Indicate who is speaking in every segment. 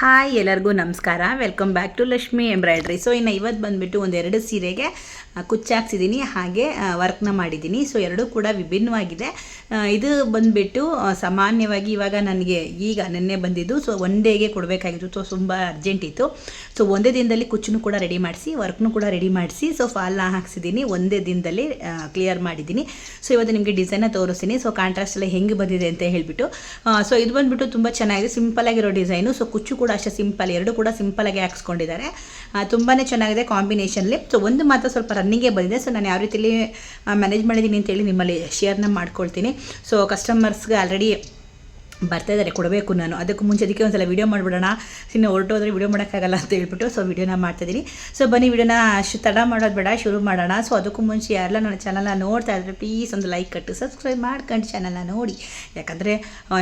Speaker 1: Hi ಎಲ್ಲರಿಗೂ ನಮಸ್ಕಾರ. Welcome back to Lakshmi embroidery so ಇನ್ನು ಇವತ್ತು ಬಂದುಬಿಟ್ಟು ಒಂದೆರಡು ಸೀರೆಗೆ ಕುಚ್ಚಾಕ್ಸಿದ್ದೀನಿ ಹಾಗೆ ವರ್ಕ್ನ ಮಾಡಿದ್ದೀನಿ ಸೊ ಎರಡೂ ಕೂಡ ವಿಭಿನ್ನವಾಗಿದೆ. ಇದು ಬಂದುಬಿಟ್ಟು ಸಾಮಾನ್ಯವಾಗಿ ಇವಾಗ ನನಗೆ ಈಗ ನಿನ್ನೆ ಬಂದಿದ್ದು. ಸೊ ಒನ್ ಡೇಗೆ ಕೊಡಬೇಕಾಗಿತ್ತು. ಸೊ ತುಂಬ ಅರ್ಜೆಂಟ್ ಇತ್ತು. ಸೊ ಒಂದೇ ದಿನದಲ್ಲಿ ಕುಚ್ಚನ್ನು ಕೂಡ ರೆಡಿ ಮಾಡಿಸಿ ವರ್ಕ್ನು ಕೂಡ ರೆಡಿ ಮಾಡಿಸಿ ಸೊ ಫಾಲ್ನ ಹಾಕ್ಸಿದ್ದೀನಿ ಒಂದೇ ದಿನದಲ್ಲಿ ಕ್ಲಿಯರ್ ಮಾಡಿದ್ದೀನಿ ಸೊ ಇವತ್ತು ನಿಮಗೆ ಡಿಸೈನ ತೋರಿಸ್ತೀನಿ. ಸೊ ಕಾಂಟ್ರಾಸ್ಟ್ ಎಲ್ಲ ಹೆಂಗೆ ಬಂದಿದೆ ಅಂತ ಹೇಳಿಬಿಟ್ಟು ಸೊ ಇದು ಬಂದುಬಿಟ್ಟು ತುಂಬ ಚೆನ್ನಾಗಿದೆ. ಸಿಂಪಲ್ ಆಗಿರೋ ಡಿಸೈನು ಸೊ ಕುಚ್ಚು ಕೂಡ ಅಷ್ಟೇ ಸಿಂಪಲ್, ಎರಡು ಕೂಡ ಸಿಂಪಲ್ ಆಗಿ ಹಾಕ್ಸ್ಕೊಂಡಿದ್ದಾರೆ. ತುಂಬಾ ಚೆನ್ನಾಗಿದೆ ಕಾಂಬಿನೇಷನ್ಲಿ ಸೊ ಒಂದು ಮಾತ್ರ ಸ್ವಲ್ಪ ರನ್ನಿಂಗೇ ಬಂದಿದೆ. ಸೊ ನಾನು ಯಾವ ರೀತಿಲಿ ಮ್ಯಾನೇಜ್ ಮಾಡಿದ್ದೀನಿ ಅಂತೇಳಿ ನಿಮ್ಮಲ್ಲಿ ಶೇರ್ನ ಮಾಡ್ಕೊಳ್ತೀನಿ. ಸೊ ಕಸ್ಟಮರ್ಸ್ಗೆ ಆಲ್ರೆಡಿ ಬರ್ತಾ ಇದ್ದಾರೆ, ಕೊಡಬೇಕು ನಾನು. ಅದಕ್ಕೂ ಮುಂಚೆ ಅದಕ್ಕೆ ಒಂದ್ಸಲ ವೀಡಿಯೋ ಮಾಡಿಬಿಡೋಣ. ಇನ್ನು ಹೊರಟೋದ್ರೆ ವೀಡಿಯೋ ಮಾಡೋಕ್ಕಾಗಲ್ಲ ಅಂತ ಹೇಳ್ಬಿಟ್ಟು ಸೊ ವೀಡಿಯೋನ ಮಾಡ್ತಾಯಿದ್ದೀನಿ ಸೊ ಬನ್ನಿ ವೀಡಿಯೋನ ಅಷ್ಟು ತಡ ಮಾಡೋದು ಬೇಡ, ಶುರು ಮಾಡೋಣ. ಸೊ ಅದಕ್ಕೂ ಮುಂಚೆ ಯಾರೆಲ್ಲ ನನ್ನ ಚಾನಲ್ನ ನೋಡ್ತಾ ಇದ್ರೆ ಪ್ಲೀಸ್ ಒಂದು ಲೈಕ್ ಕಟ್ಟು ಸಬ್ಸ್ಕ್ರೈಬ್ ಮಾಡ್ಕೊಂಡು ಚಾನಲ್ನ ನೋಡಿ. ಯಾಕಂದರೆ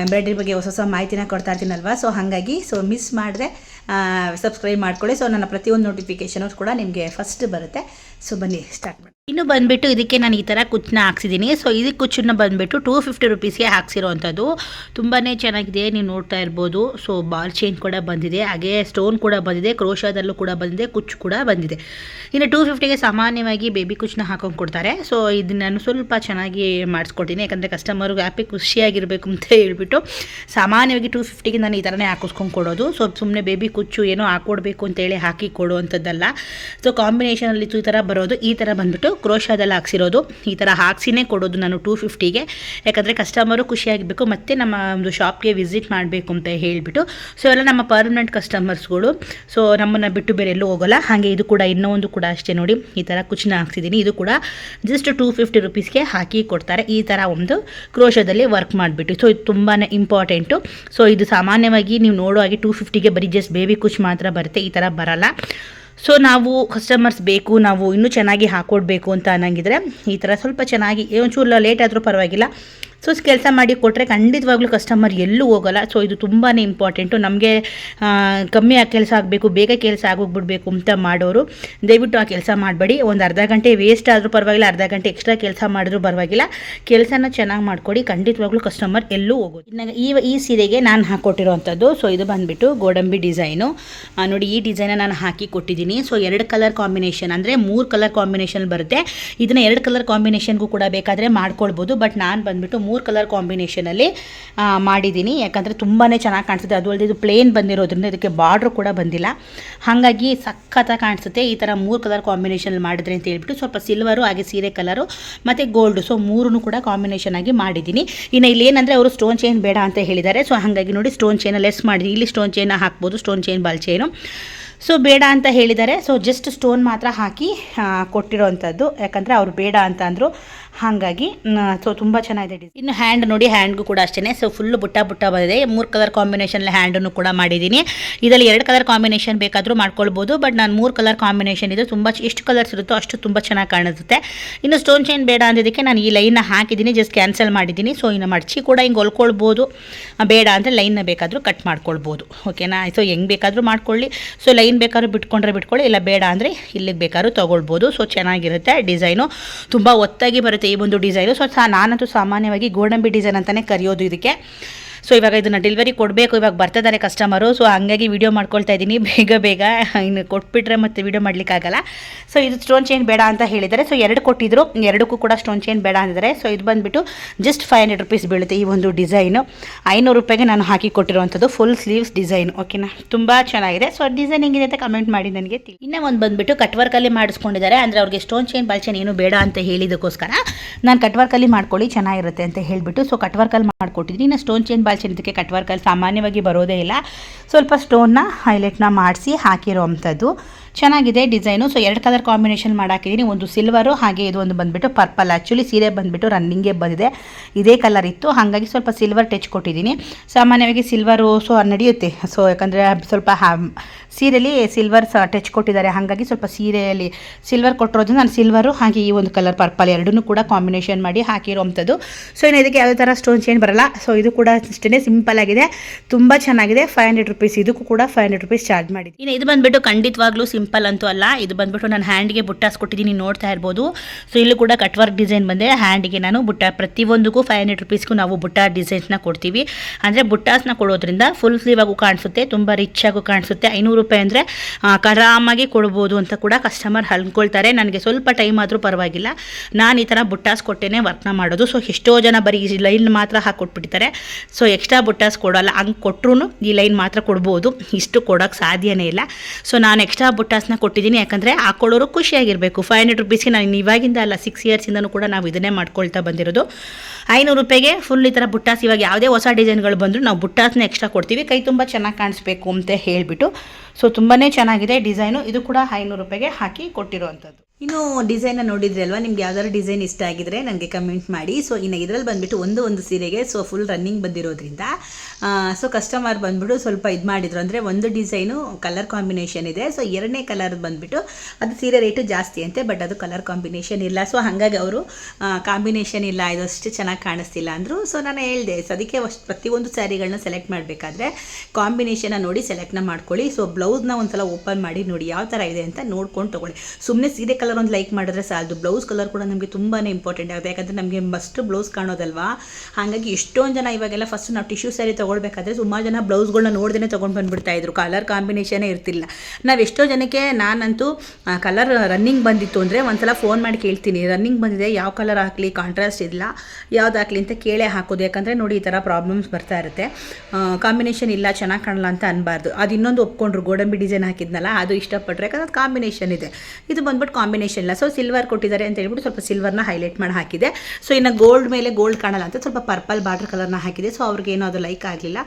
Speaker 1: ಎಂಬ್ರಾಯ್ಡ್ರಿ ಬಗ್ಗೆ ಹೊಸ ಹೊಸ ಮಾಹಿತಿನ ಕೊಡ್ತಾ ಇರ್ತೀನಲ್ವಾ? ಸೊ ಹಾಗಾಗಿ ಸೊ ಮಿಸ್ ಮಾಡಿದ್ರೆ ಸಬ್ಸ್ಕ್ರೈಬ್ ಮಾಡ್ಕೊಳ್ಳಿ. ಸೊ ನನ್ನ ಪ್ರತಿಯೊಂದು ನೋಟಿಫಿಕೇಶನ್ ಕೂಡ ನಿಮಗೆ ಫಸ್ಟ್ ಬರುತ್ತೆ. ಸೊ ಬನ್ನಿ ಸ್ಟಾರ್ಟ್ ಮಾಡಿ. ಇನ್ನು ಬಂದುಬಿಟ್ಟು ಇದಕ್ಕೆ ನಾನು ಈ ಥರ ಕುಚ್ಚನ್ನ ಹಾಕ್ಸಿದ್ದೀನಿ. ಸೊ ಇದಕ್ಕೆ ಕುಚ್ಚನ್ನ ಬಂದುಬಿಟ್ಟು ಟೂ ಫಿಫ್ಟಿ ರುಪೀಸ್ಗೆ ಹಾಕ್ಸಿರೋವಂಥದ್ದು ತುಂಬಾ ಚೆನ್ನಾಗಿದೆ, ನೀವು ನೋಡ್ತಾ ಇರ್ಬೋದು. ಸೊ ಬಾಲ್ ಚೈನ್ ಕೂಡ ಬಂದಿದೆ. ಹಾಗೆ ಸ್ಟೋನ್ ಕೂಡ ಬಂದಿದೆ. ಕ್ರೋಶಾದಲ್ಲೂ ಕೂಡ ಬಂದಿದೆ. ಕುಚ್ಚು ಕೂಡ ಬಂದಿದೆ. ಇನ್ನು ಟೂ ಫಿಫ್ಟಿಗೆ ಸಾಮಾನ್ಯವಾಗಿ ಬೇಬಿ ಕುಚ್ಚನ್ನ ಹಾಕೊಂಡು ಕೊಡ್ತಾರೆ. ಸೊ ಇದನ್ನ ನಾನು ಸ್ವಲ್ಪ ಚೆನ್ನಾಗಿ ಮಾಡಿಸ್ಕೊಡ್ತೀನಿ. ಯಾಕಂದರೆ ಕಸ್ಟಮರ್ಗೆ ಹ್ಯಾಪಿ ಖುಷಿಯಾಗಿರಬೇಕು ಅಂತ ಹೇಳ್ಬಿಟ್ಟು ಸಾಮಾನ್ಯವಾಗಿ ಟೂ ಫಿಫ್ಟಿಗೆ ನಾನು ಈ ಥರನೇ ಹಾಕಿಸ್ಕೊಂಡು ಕೊಡೋದು. ಸೊ ಸುಮ್ಮನೆ ಬೇಬಿ ಕುಚ್ಚು ಏನೋ ಹಾಕೊಡ್ಬೇಕು ಅಂತೇಳಿ ಹಾಕಿ ಕೊಡುವಂಥದ್ದಲ್ಲ. ಸೊ ಕಾಂಬಿನೇಷನಲ್ಲಿ ಈ ಥರ ಬರೋದು, ಈ ಥರ ಬಂದುಬಿಟ್ಟು ಕ್ರೋಶಾದಲ್ಲಿ ಹಾಕ್ಸಿರೋದು. ಈ ಥರ ಹಾಕ್ಸಿನೇ ಕೊಡೋದು ನಾನು ಟೂ ಫಿಫ್ಟಿಗೆ ಯಾಕಂದರೆ ಕಸ್ಟಮರು ಖುಷಿಯಾಗಬೇಕು ಮತ್ತು ನಮ್ಮ ಒಂದು ಶಾಪ್ಗೆ ವಿಸಿಟ್ ಮಾಡಬೇಕು ಅಂತ ಹೇಳಿಬಿಟ್ಟು. ಸೊ ಎಲ್ಲ ನಮ್ಮ ಪರ್ಮನೆಂಟ್ ಕಸ್ಟಮರ್ಸ್ಗಳು ಸೊ ನಮ್ಮನ್ನು ಬಿಟ್ಟು ಬೇರೆ ಎಲ್ಲೂ ಹೋಗೋಲ್ಲ. ಹಾಗೆ ಇದು ಕೂಡ ಇನ್ನೂ ಒಂದು ಕೂಡ ಅಷ್ಟೇ ನೋಡಿ. ಈ ಥರ ಕುಚ್ಚನ್ನ ಹಾಕ್ಸಿದ್ದೀನಿ. ಇದು ಕೂಡ ಜಸ್ಟ್ ಟೂ ಫಿಫ್ಟಿ ರುಪೀಸ್ಗೆ ಹಾಕಿ ಕೊಡ್ತಾರೆ. ಈ ಥರ ಒಂದು ಕ್ರೋಶದಲ್ಲಿ ವರ್ಕ್ ಮಾಡಿಬಿಟ್ಟು. ಸೊ ಇದು ತುಂಬಾ ಇಂಪಾರ್ಟೆಂಟು ಸೊ ಇದು ಸಾಮಾನ್ಯವಾಗಿ ನೀವು ನೋಡೋ ಹಾಗೆ ಟೂ ಫಿಫ್ಟಿಗೆ ಬರೀ ಜಸ್ಟ್ ಬೇಬಿ ಕುಚ್ ಮಾತ್ರ ಬರುತ್ತೆ, ಈ ಥರ ಬರಲ್ಲ. ಸೊ ನಾವು ಕಸ್ಟಮರ್ಸ್ ಬೇಕು, ನಾವು ಇನ್ನೂ ಚೆನ್ನಾಗಿ ಹಾಕ್ಕೊಡ್ಬೇಕು ಅಂತ ಅನ್ನಂಗಿದ್ರೆ ಈ ಥರ ಸ್ವಲ್ಪ ಚೆನ್ನಾಗಿ ಒಂಚೂರು ಲೇಟ್ ಆದರೂ ಪರವಾಗಿಲ್ಲ. ಸೊ ಕೆಲಸ ಮಾಡಿ ಕೊಟ್ಟರೆ ಖಂಡಿತವಾಗ್ಲೂ ಕಸ್ಟಮರ್ ಎಲ್ಲೂ ಹೋಗಲ್ಲ. ಸೊ ಇದು ತುಂಬಾ ಇಂಪಾರ್ಟೆಂಟು ನಮಗೆ ಕಮ್ಮಿ ಆ ಕೆಲಸ ಆಗಬೇಕು, ಬೇಗ ಕೆಲಸ ಆಗೋಗ್ಬಿಡ್ಬೇಕು ಅಂತ ಮಾಡೋರು, ದಯವಿಟ್ಟು ಆ ಕೆಲಸ ಮಾಡಬೇಡಿ. ಒಂದು ಅರ್ಧ ಗಂಟೆ ವೇಸ್ಟ್ ಆದರೂ ಪರವಾಗಿಲ್ಲ, ಅರ್ಧ ಗಂಟೆ ಎಕ್ಸ್ಟ್ರಾ ಕೆಲಸ ಮಾಡಿದ್ರೂ ಪರವಾಗಿಲ್ಲ. ಕೆಲಸನ ಚೆನ್ನಾಗಿ ಮಾಡ್ಕೊಡಿ. ಖಂಡಿತವಾಗ್ಲೂ ಕಸ್ಟಮರ್ ಎಲ್ಲೂ ಹೋಗೋದು. ಇನ್ನು ಈ ಈ ಸೀರೆಗೆ ನಾನು ಹಾಕ್ಕೊಟ್ಟಿರೋವಂಥದ್ದು ಸೊ ಇದು ಬಂದುಬಿಟ್ಟು ಗೋಡಂಬಿ ಡಿಸೈನು. ನೋಡಿ ಈ ಡಿಸೈನ ನಾನು ಹಾಕಿ ಕೊಟ್ಟಿದ್ದೀನಿ. ಸೊ ಎರಡು ಕಲರ್ ಕಾಂಬಿನೇಷನ್ ಅಂದರೆ ಮೂರು ಕಲರ್ ಕಾಂಬಿನೇಷನ್ ಬರುತ್ತೆ. ಇದನ್ನು ಎರಡು ಕಲರ್ ಕಾಂಬಿನೇಷನ್ಗೂ ಕೂಡ ಬೇಕಾದರೆ ಮಾಡ್ಕೊಳ್ಬೋದು. ಬಟ್ ನಾನು ಬಂದುಬಿಟ್ಟು ಮೂರು ಕಲರ್ ಕಾಂಬಿನೇಷನಲ್ಲಿ ಮಾಡಿದ್ದೀನಿ. ಯಾಕಂದರೆ ತುಂಬಾ ಚೆನ್ನಾಗಿ ಕಾಣಿಸುತ್ತೆ. ಅದು ಅಲ್ಲದೆ ಇದು ಪ್ಲೇನ್ ಬಂದಿರೋದ್ರಿಂದ ಇದಕ್ಕೆ ಬಾರ್ಡ್ರ್ ಕೂಡ ಬಂದಿಲ್ಲ. ಹಾಗಾಗಿ ಸಖತ್ತಾಗಿ ಕಾಣಿಸುತ್ತೆ. ಈ ಥರ ಮೂರು ಕಲರ್ ಕಾಂಬಿನೇಷನ್ ಮಾಡಿದ್ರೆ ಅಂತ ಹೇಳ್ಬಿಟ್ಟು ಸ್ವಲ್ಪ ಸಿಲ್ವರು ಹಾಗೆ ಸೀರೆ ಕಲರು ಮತ್ತು ಗೋಲ್ಡು ಸೊ ಮೂರೂ ಕೂಡ ಕಾಂಬಿನೇಷನ್ ಆಗಿ ಮಾಡಿದ್ದೀನಿ. ಇನ್ನು ಇಲ್ಲಿ ಏನಂದರೆ ಅವರು ಸ್ಟೋನ್ ಚೈನ್ ಬೇಡ ಅಂತ ಹೇಳಿದ್ದಾರೆ. ಸೊ ಹಾಗಾಗಿ ನೋಡಿ ಸ್ಟೋನ್ ಚೈನ ಲೆಸ್ ಮಾಡಿ ಇಲ್ಲಿ ಸ್ಟೋನ್ ಚೈನ ಹಾಕ್ಬೋದು stone chain ball chain so ಬೇಡ ಅಂತ ಹೇಳಿದ್ದಾರೆ. ಸೊ ಜಸ್ಟ್ ಸ್ಟೋನ್ ಮಾತ್ರ ಹಾಕಿ ಕೊಟ್ಟಿರೋ ಕೊಟ್ಟಿರೋವಂಥದ್ದು ಯಾಕಂದರೆ ಅವ್ರು ಬೇಡ ಅಂತ ಅಂದರು. ಹಾಗಾಗಿ ಸೊ, ತುಂಬ ಚೆನ್ನಾಗಿದೆ ಡಿಸೈನ್. ಇನ್ನು ಹ್ಯಾಂಡ್ ನೋಡಿ ಹ್ಯಾಂಡ್ಗೂ ಕೂಡ ಅಷ್ಟೇ ಸೊ ಫುಲ್ ಬುಟ್ಟ ಬುಟ್ಟ ಬಂದಿದೆ. ಮೂರು ಕಲರ್ ಕಾಂಬಿನೇಷನಲ್ಲಿ ಹ್ಯಾಂಡನ್ನು ಕೂಡ ಮಾಡಿದ್ದೀನಿ. ಇದರಲ್ಲಿ ಎರಡು ಕಲರ್ ಕಾಂಬಿನೇಷನ್ ಬೇಕಾದರೂ ಮಾಡ್ಕೊಳ್ಬೋದು. ಬಟ್ ನಾನು ಮೂರು ಕಲರ್ ಕಾಂಬಿನೇಷನ್ ಇದು ತುಂಬ ಎಷ್ಟು ಕಲರ್ಸ್ ಇರುತ್ತೋ ಅಷ್ಟು ತುಂಬ ಚೆನ್ನಾಗಿ ಕಾಣಿಸುತ್ತೆ. ಇನ್ನು ಸ್ಟೋನ್ ಚೈನ್ ಬೇಡ ಅಂದಿದ್ದಕ್ಕೆ ನಾನು ಈ ಲೈನ್ನ ಹಾಕಿದ್ದೀನಿ. ಜಸ್ಟ್ ಕ್ಯಾನ್ಸಲ್ ಮಾಡಿದ್ದೀನಿ. ಸೊ ಇನ್ನು ಮಡಚಿ ಕೂಡ ಹಿಂಗೆ ಹೊಲ್ಕೊಳ್ಬೋದು. ಬೇಡ ಅಂದರೆ ಲೈನ್ನ ಬೇಕಾದರೂ ಕಟ್ ಮಾಡ್ಕೊಳ್ಬೋದು. ಓಕೆನಾ ಸೊ ಹೆಂಗೆ ಬೇಕಾದರೂ ಮಾಡ್ಕೊಳ್ಳಿ. ಸೊ ಲೈನ್ ಬೇಕಾದ್ರೂ ಬಿಟ್ಕೊಂಡ್ರೆ ಬಿಟ್ಕೊಳ್ಳಿ. ಇಲ್ಲ ಬೇಡ ಅಂದರೆ ಇಲ್ಲಿಗೆ ಬೇಕಾದ್ರೂ ತೊಗೊಳ್ಬೋದು. ಸೊ ಚೆನ್ನಾಗಿರುತ್ತೆ ಡಿಸೈನು. ತುಂಬ ಒತ್ತಾಗಿ ಬರುತ್ತೆ. ಈ ಒಂದು ಡಿಸೈನು ಸೊ ನಾನಂತೂ ಸಾಮಾನ್ಯವಾಗಿ ಗೋಡಂಬಿ ಡಿಸೈನ್ ಅಂತಲೇ ಕರೆಯೋದು ಇದಕ್ಕೆ. ಸೊ ಇವಾಗ ಇದನ್ನು ಡೆಲಿವರಿ ಕೊಡಬೇಕು, ಇವಾಗ ಬರ್ತಿದ್ದಾರೆ ಕಸ್ಟಮರು ಸೊ ಹಂಗಾಗಿ ವಿಡಿಯೋ ಮಾಡ್ಕೊಳ್ತಾ ಇದ್ದೀನಿ. ಬೇಗ ಬೇಗ ಇನ್ನು ಕೊಟ್ಬಿಟ್ರೆ ಮತ್ತೆ ವಿಡಿಯೋ ಮಾಡಲಿಕ್ಕಾಗಲ್ಲ. ಸೊ ಇದು ಸ್ಟೋನ್ ಚೈನ್ ಬೇಡ ಅಂತ ಹೇಳಿದ್ದಾರೆ. ಸೊ ಎರಡು ಕೊಟ್ಟಿದ್ರು. ಎರಡಕ್ಕೂ ಕೂಡ ಸ್ಟೋನ್ ಚೈನ್ ಬೇಡ ಅಂದಿದ್ದಾರೆ. ಸೊ ಇದು ಬಂದುಬಿಟ್ಟು ಜಸ್ಟ್ ಫೈವ್ ಹಂಡ್ರೆಡ್ ರುಪೀಸ್ ಬೀಳುತ್ತೆ ಈ ಒಂದು ಡಿಸೈನು ಐನೂರು ರೂಪಾಯಿಗೆ ನಾನು ಹಾಕಿ ಕೊಟ್ಟಿರುವಂಥದ್ದು ಫುಲ್ ಸ್ಲೀವ್ಸ್ ಡಿಸೈನ್ ಓಕೆನಾ ತುಂಬ ಚೆನ್ನಾಗಿದೆ. ಸೊ ಡಿಸೈನ್ ಹೆಂಗಿದೆ ಅಂತ ಕಮೆಂಟ್ ಮಾಡಿ ನನಗೆ ಇನ್ನೂ ಒಂದು ಬಂದುಬಿಟ್ಟು ಕಟ್ ವರ್ಕಲ್ಲಿ ಮಾಡಿಸ್ಕೊಂಡಿದ್ದಾರೆ. ಅಂದರೆ ಅವ್ರಿಗೆ ಸ್ಟೋನ್ ಚೈನ್ ಬಾಲ್ ಚೈನ್ ಏನು ಬೇಡ ಅಂತ ಹೇಳಿದಕ್ಕೋಸ್ಕರ ನಾನು ಕಟ್ ವರ್ಕಲ್ಲಿ ಮಾಡ್ಕೊಳ್ಳಿ, ಚೆನ್ನಾಗಿರುತ್ತೆ ಅಂತ ಹೇಳಿಬಿಟ್ಟು. ಸೊ ಕಟ್ ವರ್ಕಲ್ಲಿ ಮಾಡಿಕೊಟ್ಟಿದ್ದೀನಿ. ಇನ್ನು ಸ್ಟೋನ್ ಚೈನ್ ಚೈನ್ ಇದಕ್ಕೆ ಕಟ್ ವರ್ಕಲ್ಲಿ ಸಾಮಾನ್ಯವಾಗಿ ಬರೋದೇ ಇಲ್ಲ. ಸ್ವಲ್ಪ ಸ್ಟೋನ್ನ ಹೈಲೈಟ್ನ ಮಾಡಿಸಿ ಹಾಕಿರೋವಂಥದ್ದು ಚೆನ್ನಾಗಿದೆ ಡಿಸೈನು. ಸೊ, ಎರಡು ಕಲರ್ ಕಾಂಬಿನೇಷನ್ ಮಾಡಾಕಿದ್ದೀನಿ. ಒಂದು ಸಿಲ್ವರು, ಹಾಗೆ ಇದು ಒಂದು ಬಂದುಬಿಟ್ಟು ಪರ್ಪಲ್. ಆ್ಯಕ್ಚುಲಿ ಸೀರೆ ಬಂದುಬಿಟ್ಟು ರನ್ನಿಂಗೇ ಬಂದಿದೆ. ಇದೇ ಕಲರ್ ಇತ್ತು. ಹಾಗಾಗಿ ಸ್ವಲ್ಪ ಸಿಲ್ವರ್ ಟಚ್ ಕೊಟ್ಟಿದ್ದೀನಿ. ಸಾಮಾನ್ಯವಾಗಿ ಸಿಲ್ವರು, ಸೊ, ನಡೆಯುತ್ತೆ. ಸೊ, ಯಾಕಂದರೆ ಸ್ವಲ್ಪ ಸೀರೆಯಲ್ಲಿ ಸಿಲ್ವರ್ ಟಚ್ ಕೊಟ್ಟಿದ್ದಾರೆ. ಹಾಗಾಗಿ ಸ್ವಲ್ಪ ಸೀರೆಯಲ್ಲಿ ಸಿಲ್ವರ್ ಕೊಟ್ಟಿರೋದು ನಾನು ಸಿಲ್ವರು ಹಾಗೆ ಈ ಒಂದು ಕಲರ್ ಪರ್ಪಲ್ ಎರಡನ್ನೂ ಕೂಡ ಕಾಂಬಿನೇಷನ್ ಮಾಡಿ ಹಾಕಿರೋವಂಥದ್ದು ಸೊ ಇನ್ನು ಇದಕ್ಕೆ ಯಾವುದೇ ಥರ ಸ್ಟೋನ್ಸ್ ಏನು ಬರಲ್ಲ. ಸೊ ಇದು ಕೂಡ ಅಷ್ಟೇ ಸಿಂಪಲ್ ಆಗಿದೆ. ತುಂಬ ಚೆನ್ನಾಗಿದೆ. ಫೈವ್ ಹಂಡ್ರೆಡ್ ರುಪೀಸ್ ಇದಕ್ಕೂ ಕೂಡ ಫೈವ್ ಹಂಡ್ರೆಡ್ ರುಪೀಸ್ ಚಾರ್ಜ್ ಮಾಡಿ ಇನ್ನು ಇದು ಬಂದ್ಬಿಟ್ಟು ಖಂಡಿತವಾಗ್ಲೂ ಸಿಂಪಲ್ ಅಂತೂ ಅಲ್ಲ. ಇದು ಬಂದ್ಬಿಟ್ಟು ನಾನು ಹ್ಯಾಂಡ್ಗೆ ಬುಟ್ಟಾಸ್ ಕೊಟ್ಟಿದ್ದೀನಿ ನೋಡ್ತಾ ಇರ್ಬೋದು. ಸೊ ಇಲ್ಲೂ ಕೂಡ ಕಟ್ ವರ್ಕ್ ಡಿಸೈನ್ ಬಂದೆ ಹ್ಯಾಂಡ್ಗೆ ನಾನು ಬುಟ್ಟ, ಪ್ರತಿಯೊಂದಕ್ಕೂ ಫೈವ್ ಹಂಡ್ರೆಡ್ ರುಪೀಸ್ಗೂ ನಾವು ಬುಟ್ಟ ಡಿಸೈನ್ಸ್ನ ಕೊಡ್ತೀವಿ. ಅಂದರೆ ಬುಟ್ಟಾಸ್ನ ಕೊಡೋದ್ರಿಂದ ಫುಲ್ ಸ್ಲೀವ್ ಆಗೂ ಕಾಣಿಸುತ್ತೆ, ತುಂಬ ರಿಚ್ ಆಗು ಕಾಣಿಸುತ್ತೆ. ಐನೂರು ರೂಪಾಯಿ ಅಂದರೆ ಆರಾಮಾಗಿ ಕೊಡ್ಬೋದು ಅಂತ ಕೂಡ ಕಸ್ಟಮರ್ ಅನ್ಕೊಳ್ತಾರೆ. ನನಗೆ ಸ್ವಲ್ಪ ಟೈಮ್ ಆದರೂ ಪರವಾಗಿಲ್ಲ. ನಾನು ಈ ಥರ ಬುಟ್ಟಾಸ್ ಕೊಟ್ಟೇನೆ ವರ್ಕ್ನ ಮಾಡೋದು. ಸೊ ಎಷ್ಟೋ ಜನ ಬರೀ ಈ ಲೈನ್ ಮಾತ್ರ ಹಾಕ್ಕೊಟ್ಬಿಟ್ಟಿದ್ದಾರೆ ಸೊ ಎಕ್ಸ್ಟ್ರಾ ಬುಟ್ಟಾಸ್ ಕೊಡೋಲ್ಲ. ಹಂಗೆ ಕೊಟ್ಟರು ಈ ಲೈನ್ ಮಾತ್ರ ಕೊಡ್ಬೋದು. ಇಷ್ಟು ಕೊಡೋಕ್ಕೆ ಸಾಧ್ಯನೇ ಇಲ್ಲ. ಸೊ ನಾನು ಎಕ್ಸ್ಟ್ರಾ ಬುಟ್ಟಾಸ್ನ ಕೊಟ್ಟಿದ್ದೀನಿ. ಯಾಕಂದರೆ ಹಾಕೊಳ್ಳೋರು ಖುಷಿಯಾಗಿರಬೇಕು. ಫೈವ್ ಹಂಡ್ರೆಡ್ ರುಪೀಸ್ಗೆ ನಾನು ಇವಾಗಿಂದ ಅಲ್ಲ ಸಿಕ್ಸ್ ಇಯರ್ಸಿಂದನೂ ಕೂಡ ನಾವು ಇದನ್ನೇ ಮಾಡ್ಕೊಳ್ತಾ ಬಂದಿರೋದು. ಐನೂರು ರೂಪಾಯಿಗೆ ಫುಲ್ ಈ ಥರ ಬುಟ್ಟಾಸ್ ಇವಾಗ ಯಾವುದೇ ಹೊಸ ಡಿಸೈನ್ಗಳು ಬಂದರೂ ನಾವು ಬುಟ್ಟಾಸ್ನ ಎಕ್ಸ್ಟ್ರಾ ಕೊಡ್ತೀವಿ. ಕೈ ತುಂಬ ಚೆನ್ನಾಗಿ ಕಾಣಿಸ್ಬೇಕು ಅಂತ ಹೇಳಿಬಿಟ್ಟು. ಸೊ ತುಂಬಾ ಚೆನ್ನಾಗಿದೆ ಡಿಸೈನು. ಇದು ಕೂಡ ಐನೂರು ರೂಪಾಯಿಗೆ ಹಾಕಿ ಕೊಟ್ಟಿರುವಂಥದ್ದು. ಇನ್ನು ಡಿಸೈನ ನೋಡಿದ್ರಿ ಅಲ್ವಾ? ನಿಮ್ಗೆ ಯಾವ್ದಾದ್ರು ಡಿಸೈನ್ ಇಷ್ಟ ಆಗಿದ್ರೆ ನನಗೆ ಕಮೆಂಟ್ ಮಾಡಿ. ಸೊ ಇನ್ನು ಇದರಲ್ಲಿ ಬಂದುಬಿಟ್ಟು ಒಂದು ಒಂದು ಸೀರೆಗೆ ಸೊ ಫುಲ್ ರನ್ನಿಂಗ್ ಬಂದಿರೋದ್ರಿಂದ ಸೊ ಕಸ್ಟಮರ್ ಬಂದ್ಬಿಟ್ಟು ಸ್ವಲ್ಪ ಇದು ಮಾಡಿದ್ರು. ಅಂದರೆ ಒಂದು ಡಿಸೈನು ಕಲರ್ ಕಾಂಬಿನೇಷನ್ ಇದೆ. ಸೊ ಎರಡನೇ ಕಲರ್ ಬಂದುಬಿಟ್ಟು ಅದು ಸೀರೆ ರೇಟು ಜಾಸ್ತಿ ಅಂತೆ ಬಟ್ ಅದು ಕಲರ್ ಕಾಂಬಿನೇಷನ್ ಇಲ್ಲ. ಸೊ ಹಾಗಾಗಿ ಅವರು ಕಾಂಬಿನೇಷನ್ ಇಲ್ಲ ಇದು ಅಷ್ಟು ಚೆನ್ನಾಗಿ ಕಾಣಿಸ್ತಿಲ್ಲ ಅಂದರು. ಸೊ ನಾನು ಹೇಳಿದೆ ಸೊ ಅದಕ್ಕೆ ಅಷ್ಟು ಪ್ರತಿಯೊಂದು ಸ್ಯಾರಿಗಳನ್ನ ಸೆಲೆಕ್ಟ್ ಮಾಡಬೇಕಾದ್ರೆ ಕಾಂಬಿನೇಷನ್ನ ನೋಡಿ ಸೆಲೆಕ್ಟ್ನ ಮಾಡ್ಕೊಳ್ಳಿ. ಸೊ ಬ್ಲೌಸ್ನ ಒಂದ್ಸಲ ಓಪನ್ ಮಾಡಿ ನೋಡಿ, ಯಾವ ಥರ ಇದೆ ಅಂತ ನೋಡ್ಕೊಂಡು ತೊಗೊಳ್ಳಿ. ಸುಮ್ಮನೆ ಸೀರೆ ಒಂದು ಲೈಕ್ ಮಾಡಿದ್ರೆ ಸಾಲದು. ಬ್ಲೌಸ್ ಕಲರ್ ಕೂಡ ನಮಗೆ ತುಂಬಾ ಇಂಪಾರ್ಟೆಂಟ್ ಆಗುತ್ತೆ. ಯಾಕಂದ್ರೆ ನಮಗೆ ಮಸ್ಟ್ ಬ್ಲೌಸ್ ಕಾಣೋದಲ್ವಾ? ಹಾಗಾಗಿ ಎಷ್ಟೊಂದು ಜನ ಇವಾಗೆಲ್ಲ ಫಸ್ಟ್ ನಾವು ಟಿಶ್ಯೂ ಸ್ಯಾರಿ ತೊಗೊಳ್ಬೇಕಾದ್ರೆ ಸುಮಾರು ಜನ ಬ್ಲೌಸ್ಗಳನ್ನ ನೋಡ್ದೇ ತೊಗೊಂಡು ಬಂದುಬಿಡ್ತಾ ಇದ್ರು ಕಲರ್ ಕಾಂಬಿನೇಷನ್ ಇರ್ತಿಲ್ಲ. ನಾವು ಎಷ್ಟೋ ಜನಕ್ಕೆ ನಾನಂತೂ ಕಲರ್ ರನ್ನಿಂಗ್ ಬಂದಿತ್ತು ಅಂದರೆ ಒಂದ್ಸಲ ಫೋನ್ ಮಾಡಿ ಕೇಳ್ತೀನಿ. ರನ್ನಿಂಗ್ ಬಂದಿದೆ, ಯಾವ ಕಲರ್ ಹಾಕಲಿ ಕಾಂಟ್ರಾಸ್ಟ್ ಇಲ್ಲ, ಯಾವ್ದು ಹಾಕಲಿ ಅಂತ ಕೇಳೇ ಹಾಕೋದು. ಯಾಕಂದರೆ ನೋಡಿ ಈ ಥರ ಪ್ರಾಬ್ಲಮ್ಸ್ ಬರ್ತಾ ಇರುತ್ತೆ. ಕಾಂಬಿನೇಷನ್ ಇಲ್ಲ, ಚೆನ್ನಾಗಿ ಕಾಣಲ್ಲ ಅಂತ ಅನ್ಬಾರ್ದು. ಅದು ಇನ್ನೊಂದು ಒಪ್ಕೊಂಡ್ರು. ಗೋಡಂಬಿ ಡಿಸೈನ್ ಹಾಕಿದ್ನಲ್ಲ, ಅದು ಇಷ್ಟಪಟ್ಟರೆ ಯಾಕಂದ್ರೆ ಕಾಂಬಿನೇಷನ್ ಇದೆ. ಇದು ಬಂದ್ಬಿಟ್ಟು ಕಾಂಬಿನೇಷನ್ ಇಲ್ಲ. ಸೊ ಸಿಲ್ವರ್ ಕೊಟ್ಟಿದ್ದಾರೆ ಅಂತ ಹೇಳ್ಬಿಟ್ಟು ಸ್ವಲ್ಪ ಸಿಲ್ವರ್ನ ಹೈಲೈಟ್ ಮಾಡಿ ಹಾಕಿದೆ. ಸೊ ಇನ್ನು ಗೋಲ್ಡ್ ಮೇಲೆ ಗೋಲ್ಡ್ ಕಾಣಲ್ಲ ಅಂತ ಸ್ವಲ್ಪ ಪರ್ಪಲ್ ಬಾರ್ಡರ್ ಕಲರ್ನ ಹಾಕಿದೆ. ಸೊ ಅವ್ರಿಗೆ ಏನೋ ಅದು ಲೈಕ್ ಆಗಲಿಲ್ಲ.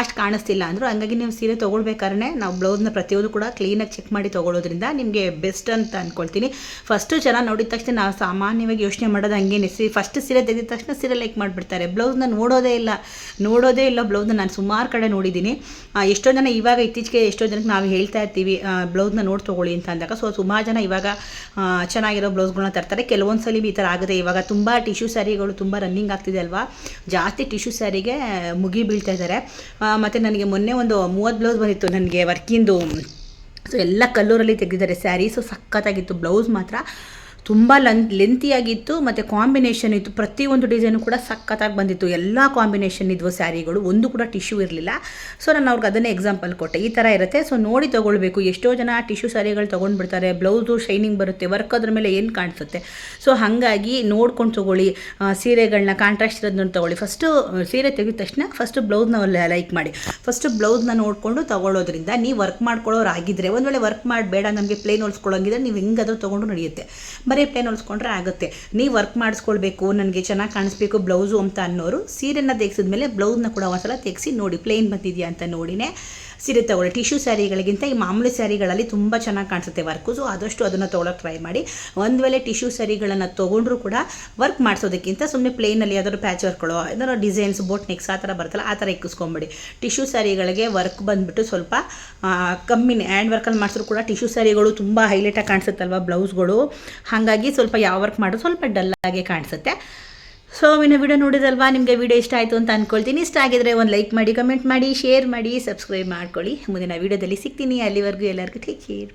Speaker 1: ಅಷ್ಟು ಕಾಣಿಸ್ತಿಲ್ಲ ಅಂದರು. ಹಂಗಾಗಿ ನೀವು ಸೀರೆ ತೊಗೊಳ್ಬೇಕಾದ್ರೆ ನಾವು ಬ್ಲೌಸ್ನ ಪ್ರತಿಯೊಂದು ಕೂಡ ಕ್ಲೀನಾಗಿ ಚೆಕ್ ಮಾಡಿ ತೊಗೊಳೋದ್ರಿಂದ ನಿಮಗೆ ಬೆಸ್ಟ್ ಅಂತ ಅಂದ್ಕೊಳ್ತೀನಿ ಫಸ್ಟು ಜನ ನೋಡಿದ ತಕ್ಷಣ ನಾವು ಸಾಮಾನ್ಯವಾಗಿ ಯೋಚನೆ ಮಾಡೋದು ಹಂಗೇನೆ. ಸಿ ಫಸ್ಟ್ ಸೀರೆ ತೆಗೆದ ತಕ್ಷಣ ಸೀರೆ ಲೈಕ್ ಮಾಡಿಬಿಡ್ತಾರೆ. ಬ್ಲೌಸ್ನ ನೋಡೋದೇ ಇಲ್ಲ. ನೋಡೋದೇ ಇಲ್ಲ ಬ್ಲೌಸ್ನ ನಾನು ಸುಮಾರು ಕಡೆ ನೋಡಿದ್ದೀನಿ. ಎಷ್ಟೋ ಜನ ಇವಾಗ ಇತ್ತೀಚೆಗೆ ಎಷ್ಟೋ ಜನಕ್ಕೆ ನಾವು ಹೇಳ್ತಾ ಇರ್ತೀವಿ ಬ್ಲೌಸ್ನ ನೋಡಿ ತೊಗೊಳ್ಳಿ ಅಂತ ಅಂದಾಗ. ಸೊ ಸುಮಾರು ಜನ ಇವಾಗ ಚೆನ್ನಾಗಿರೋ ಬ್ಲೌಸ್ಗಳನ್ನ ತರ್ತಾರೆ. ಕೆಲವೊಂದು ಸಲ ಈ ಥರ ಆಗುತ್ತೆ. ಇವಾಗ ತುಂಬ ಟಿಶ್ಯೂ ಸ್ಯಾರಿಗಳು ತುಂಬ ರನ್ನಿಂಗ್ ಆಗ್ತಿದೆ ಅಲ್ವಾ? ಜಾಸ್ತಿ ಟಿಶ್ಯೂ ಸ್ಯಾರಿಗೆ ಮುಗಿ ಬೀಳ್ತಾ ಇದ್ದಾರೆ. ಮತ್ತು ನನಗೆ ಮೊನ್ನೆ ಒಂದು ಮೂವತ್ತು ಬ್ಲೌಸ್ ಬಂದಿತ್ತು ನನಗೆ ವರ್ಕಿಂದು ಸೊ ಎಲ್ಲ ಕಲ್ಲೂರಲ್ಲಿ ತೆಗೆದಿದ್ದಾರೆ ಸ್ಯಾರಿ. ಸೊ ಸಖತ್ತಾಗಿತ್ತು. ಬ್ಲೌಸ್ ಮಾತ್ರ ತುಂಬ ಲನ್ ಲೆಂತಿಯಾಗಿತ್ತು ಮತ್ತು ಕಾಂಬಿನೇಷನ್ ಇತ್ತು. ಪ್ರತಿಯೊಂದು ಡಿಸೈನು ಕೂಡ ಸಖತ್ತಾಗಿ ಬಂದಿತ್ತು. ಎಲ್ಲ ಕಾಂಬಿನೇಷನ್ ಇದ್ವು ಸ್ಯಾರಿಗಳು. ಒಂದು ಕೂಡ ಟಿಶ್ಯೂ ಇರಲಿಲ್ಲ. ಸೊ ನಾನು ಅವ್ರಿಗೆ ಅದನ್ನೇ ಎಕ್ಸಾಂಪಲ್ ಕೊಟ್ಟೆ. ಈ ಥರ ಇರುತ್ತೆ. ಸೊ ನೋಡಿ ತೊಗೊಳ್ಬೇಕು. ಎಷ್ಟೋ ಜನ ಟಿಶ್ಯೂ ಸ್ಯಾರಿಗಳು ತೊಗೊಂಡ್ಬಿಡ್ತಾರೆ. ಬ್ಲೌಸು ಶೈನಿಂಗ್ ಬರುತ್ತೆ. ವರ್ಕ್ ಅದ್ರ ಮೇಲೆ ಏನು ಕಾಣಿಸುತ್ತೆ? ಸೊ ಹಾಗಾಗಿ ನೋಡ್ಕೊಂಡು ತೊಗೊಳ್ಳಿ. ಸೀರೆಗಳನ್ನ ಕಾಂಟ್ರಾಸ್ಟ್ ಇರೋದನ್ನ ತೊಗೊಳ್ಳಿ. ಫಸ್ಟು ಸೀರೆ ತೆಗೆದ ತಕ್ಷಣ ಫಸ್ಟು ಬ್ಲೌಸ್ನ ಲೈಕ್ ಮಾಡಿ. ಫಸ್ಟು ಬ್ಲೌಸ್ನ ನೋಡಿಕೊಂಡು ತೊಗೊಳ್ಳೋದ್ರಿಂದ ನೀವು ವರ್ಕ್ ಮಾಡ್ಕೊಳ್ಳೋರು ಆಗಿದ್ದರೆ ಒಂದು ವೇಳೆ ವರ್ಕ್ ಮಾಡಬೇಡ, ನಮಗೆ ಪ್ಲೇನ್ ಹೊಲ್ಸ್ಕೊಳ್ಳೋಂಗಿದ್ರೆ ನೀವು ಹೆಂಗಾದರೂ ತೊಗೊಂಡು ನಡೆಯುತ್ತೆ. ಬರೀ ಪ್ಲೇನ್ ಹೊಲಿಸ್ಕೊಂಡ್ರೆ ಆಗುತ್ತೆ. ನೀವು ವರ್ಕ್ ಮಾಡಿಸ್ಕೊಳ್ಬೇಕು, ನನಗೆ ಚೆನ್ನಾಗಿ ಕಾಣಿಸ್ಬೇಕು ಬ್ಲೌಸು ಅಂತ ಅನ್ನೋರು ಸೀರೆನ ತೆಗೆಸಿದ್ಮೇಲೆ ಬ್ಲೌಸ್ನ ಕೂಡ ಒಂದ್ಸಲ ತೆಗೆಸಿ ನೋಡಿ ಪ್ಲೇನ್ ಬಂದಿದೆಯಾ ಅಂತ ನೋಡಿನೇ. ಸೀರೆ ತೊಗೊಳ್ಳಿ ಟಿಶ್ಯೂ ಸ್ಯಾರಿಗಳಿಗಿಂತ ಈ ಮಾಮೂಲಿ ಸ್ಯಾರಿಗಳಲ್ಲಿ ತುಂಬ ಚೆನ್ನಾಗಿ ಕಾಣಿಸುತ್ತೆ ವರ್ಕು ಸೊ ಆದಷ್ಟು ಅದನ್ನು ತೊಗೊಳಕ್ಕೆ ಟ್ರೈ ಮಾಡಿ. ಒಂದು ವೇಳೆ ಟಿಶ್ಯೂ ಸ್ಯಾರಿಗಳನ್ನು ತೊಗೊಂಡ್ರೂ ಕೂಡ ವರ್ಕ್ ಮಾಡಿಸೋದಕ್ಕಿಂತ ಸುಮ್ಮನೆ ಪ್ಲೇನಲ್ಲಿ ಯಾವ್ದಾದ್ರು ಪ್ಯಾಚ್ ವರ್ಕ್ಗಳು ಏನಾದ್ರು ಡಿಸೈನ್ಸ್ ಬೋಟ್ ನೆಕ್ಸ್ ಆ ಥರ ಬರ್ತಲ್ಲ ಆ ಥರ ಇಕ್ಕಿಸ್ಕೊಂಬಿಡಿ. ಟಿಶ್ಯೂ ಸ್ಯಾರಿಗಳಿಗೆ ವರ್ಕ್ ಬಂದುಬಿಟ್ಟು ಸ್ವಲ್ಪ ಕಮ್ಮಿ ಹ್ಯಾಂಡ್ ವರ್ಕಲ್ಲಿ ಮಾಡಿಸಿದ್ರು ಕೂಡ ಟಿಶ್ಯೂ ಸ್ಯಾರಿಗಳು ತುಂಬ ಹೈಲೈಟಾಗಿ ಕಾಣಿಸುತ್ತಲ್ವ ಬ್ಲೌಸ್ಗಳು ಹಾಗಾಗಿ ಸ್ವಲ್ಪ ಯಾವ ವರ್ಕ್ ಮಾಡೋದು ಸ್ವಲ್ಪ ಡಲ್ಲಾಗೆ ಕಾಣಿಸುತ್ತೆ. ಸೊ ಇನ್ನು ವಿಡಿಯೋ ನೋಡಿದಲ್ವಾ ನಿಮಗೆ ವಿಡಿಯೋ ಇಷ್ಟ ಆಯಿತು ಅಂತ ಅಂದ್ಕೊಳ್ತೀನಿ ಇಷ್ಟ ಆಗಿದ್ರೆ ಒಂದು ಲೈಕ್ ಮಾಡಿ, ಕಮೆಂಟ್ ಮಾಡಿ, ಶೇರ್ ಮಾಡಿ, ಸಬ್ಸ್ಕ್ರೈಬ್ ಮಾಡ್ಕೊಳ್ಳಿ. ಮುಂದಿನ ವಿಡಿಯೋದಲ್ಲಿ ಸಿಗ್ತೀನಿ. ಅಲ್ಲಿವರೆಗೂ ಎಲ್ಲರಿಗೂ ಟೇಕ್ ಕೇರ್